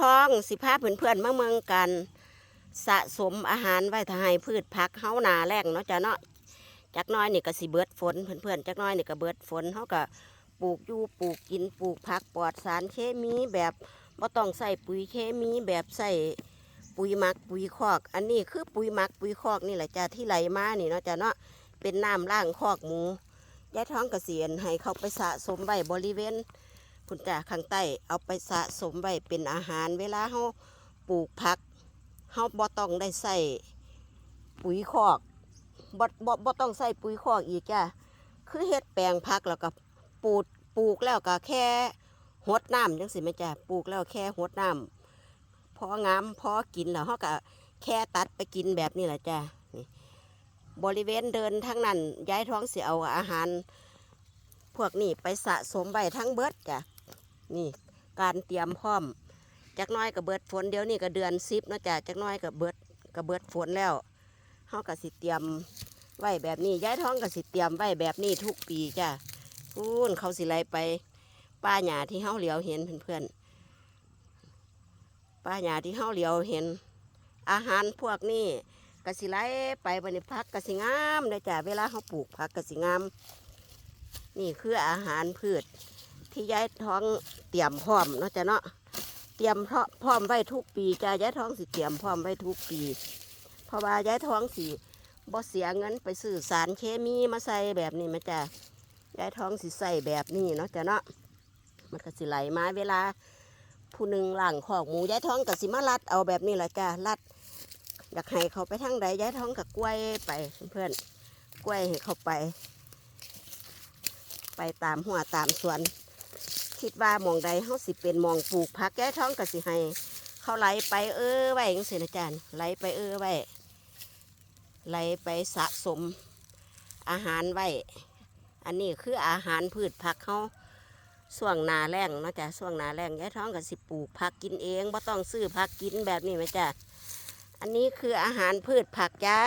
ท้องสิพาเพื่อนๆมาเมืองกัน สะสมอาหารไว้ถ้าให้พืชผักเฮานาแรงเนาะจ้ะเนาะจักน้อยนี่ก็สิเบิดฝนเพื่อนๆจักน้อยนี่ก็เบิดฝนเฮาก็ปลูกอยู่ปลูกกินปลูกผักปลอดสารเคมีแบบบ่ต้องใส่ปุ๋ยเคมีแบบใส่ปุ๋ยหมักปุ๋ยคอก อันนี้คือปุ๋ยหมักปุ๋ยคอกนี่แหละจ้ะที่ไหลมานี่เนาะจ้ะเนาะเป็นน้ำล่างคอกหมูยายท้องเกษียณให้เขาไปสะสมไว้บริเวณ พุ่นจ้าข้างใต้เอาไปสะสมไว้เป็นอาหารเวลาเฮาปลูกผักเฮาบ่ต้องได้ใส่ปุ๋ยคอกบ่บ่บ่ต้องใส่ปุ๋ยคอกอีกจ้าคือเฮ็ดแปลงผักแล้วก็ปลูกปลูกแล้วก็แค่หดน้ำจังสิแม่จ้าปลูกแล้วแค่หดน้ำพองามพอกินแล้วเฮาก็แค่ตัดไปกินแบบนี้แหละจ้านี่บริเวณเดินทั้งนั้นย้ายท้องเสิเอาอาหาร พวกนี้ไปสะสมไว้ทั้งเบิดจ้ะนี่การเตรียมพร้อมจักหน้อยกับเบิดฝนเดี๋ยวนี้ก็เดือนสิบนะจ๊ะจักหน้อยกับเบิดกับเบิดฝนแล้วเฮาก็สิเตรียมไว้แบบนี้ย้ายท้องก็สิเตรียมไว้แบบนี้ทุกปีจ้ะพูนเขาสิไลไป ป้าหญ้าที่เฮาเหลียวเห็นเพื่อนๆป้าหญ้าที่เฮาเหลียวเห็น อาหารพวกนี้กสิไลไปบริพักกสิงามเลยจ้ะเวลาเฮาปลูกผักกสิงาม นี่คืออาหารพืช ที่ย้ายท้องเตรียมพร้อมเนาะจ้ะเนาะเตรียมพร้อมพร้อมไว้ทุกปีจ้ะย้ายท้องสิเตรียมพร้อมไว้ทุกปี เพราะว่าย้ายท้องสิบ่เสียเงินไปซื้อสารเคมีมาใส่แบบนี้มาจ้ะย้ายท้องสิใส่แบบนี้เนาะจ้ะเนาะมันก็สิไหลมาเวลา ผู้หนึ่งหลังขอกหมูย้ายท้องก็สิมารัดเอาแบบนี้แหละจ้ะรัดอยากให้เขาไปทางใดย้ายท้องกับกล้วยไปเพื่อนกล้วยให้เขาไป ไปตามหัวตามสวน คิดว่ามองใดเฮาสิเป็นมองปลูกผักแก้ท้องก็สิให้เขาไหลไปเออไว้จังซี่นะจานไหลไปเออไว้ไหลไปสะสมอาหารไว้อันนี้คืออาหารพืชผักเขาช่วงนาแรงนะจ้ะช่วงนาแรงยายท้องก็สิปลูกผักกินเองบ่ต้องซื้อผักกินแบบนี้ไหมจ้ะอันนี้คืออาหารพืชผักจ้า